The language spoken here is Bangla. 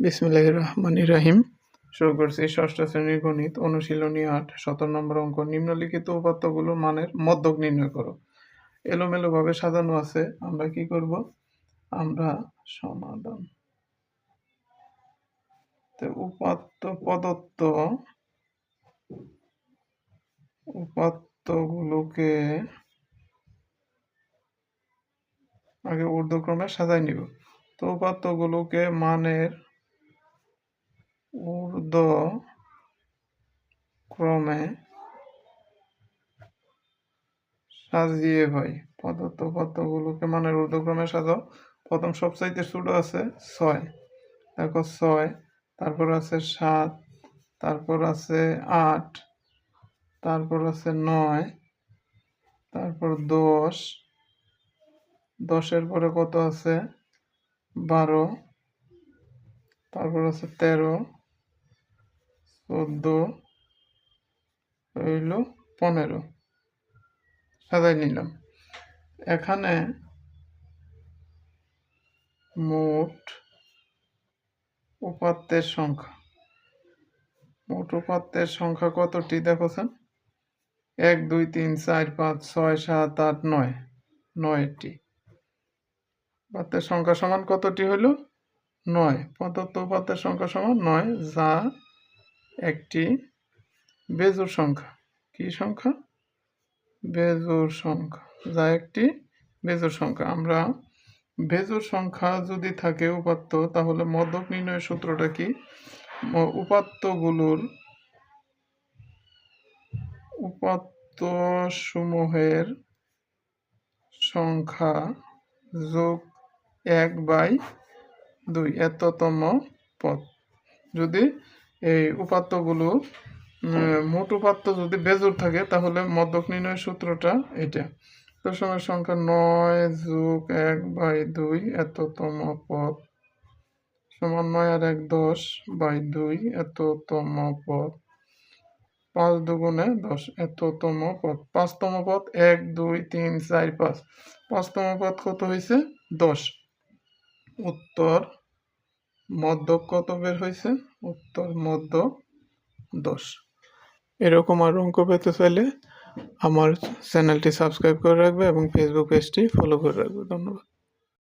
বিসমিল্লাহ রহমান রাহিম। শুরু করছি ষষ্ঠ শ্রেণির গণিত, অনুশীলনী আট, সতেরো নম্বর অঙ্ক। নিম্নলিখিত উপাত্তগুলোর মানের মধ্যক নির্ণয় করো। এলোমেলোভাবে সাজানো আছে। আমরা কি করব? আমরা সমাধান উপাত্ত প্রদত্ত উপাত্তগুলোকে আগে ঊর্ধ্বক্রমে সাজাই নিব। তো উপাত্তগুলোকে মানের ঊর্ধ্ব ক্রমে সাজিয়ে ভাই প্রদত্ত উপাত্তগুলোকে মানের ঊর্ধ্বক্রমে সাজাও। প্রথম সবচাইতে ছোট আছে ছয় দেখো ছয়, তারপর আছে সাত, তারপর আছে আট, তারপর আছে নয়, তারপর দশ, দশের পরে কত আছে? বারো, তারপর আছে তেরো চোদ্দ রইল পনেরো। সাজাই নিলাম। এখানে মোট উপাত্তের সংখ্যা। মোট উপাত্তের সংখ্যা কতটি দেখছেন? এক, দুই, তিন, চার, পাঁচ, ছয়, সাত, আট, নয়। নয়টি। উপাত্তের সংখ্যা সমান কতটি হইল? নয়। প্রদত্ত উপাত্তের সংখ্যা সমান নয়, যা একটি বেজোর সংখ্যা। কি সংখ্যা? বেজোর সংখ্যা। যা একটি বেজোর সংখ্যা। আমরা বেজোর সংখ্যা যদি থাকে উপাত্ত, তাহলে মদক নির্ণয়ের সূত্রটা কি? উপাত্তগুলোর উপাত্ত সমূহের সংখ্যা যোগ এক বাই দুই, এততম পদ। যদি এই উপাত্তগুলো মোট উপাত্ত যদি বেজোর থাকে তাহলে মধ্যক নির্ণয়ের সূত্রটা এটা। দশমের সংখ্যা নয় যোগ এক বাই দুই এততম পদ। সমান নয় আর এক দশ বাই দুই এততম পদ। পাঁচ দুগুণে দশ এততম পদ। পাঁচতম পদ এক দুই তিন চার পাঁচ। পাঁচতম পদ কত হয়েছে? দশ। উত্তর মধ্য কত বের হয়েছে উত্তর মধ্য দশ। এরকম আর অঙ্ক পেতে চাইলে আমার চ্যানেলটি সাবস্ক্রাইব করে রাখবে এবং ফেসবুক পেজটি ফলো করে রাখবে। ধন্যবাদ।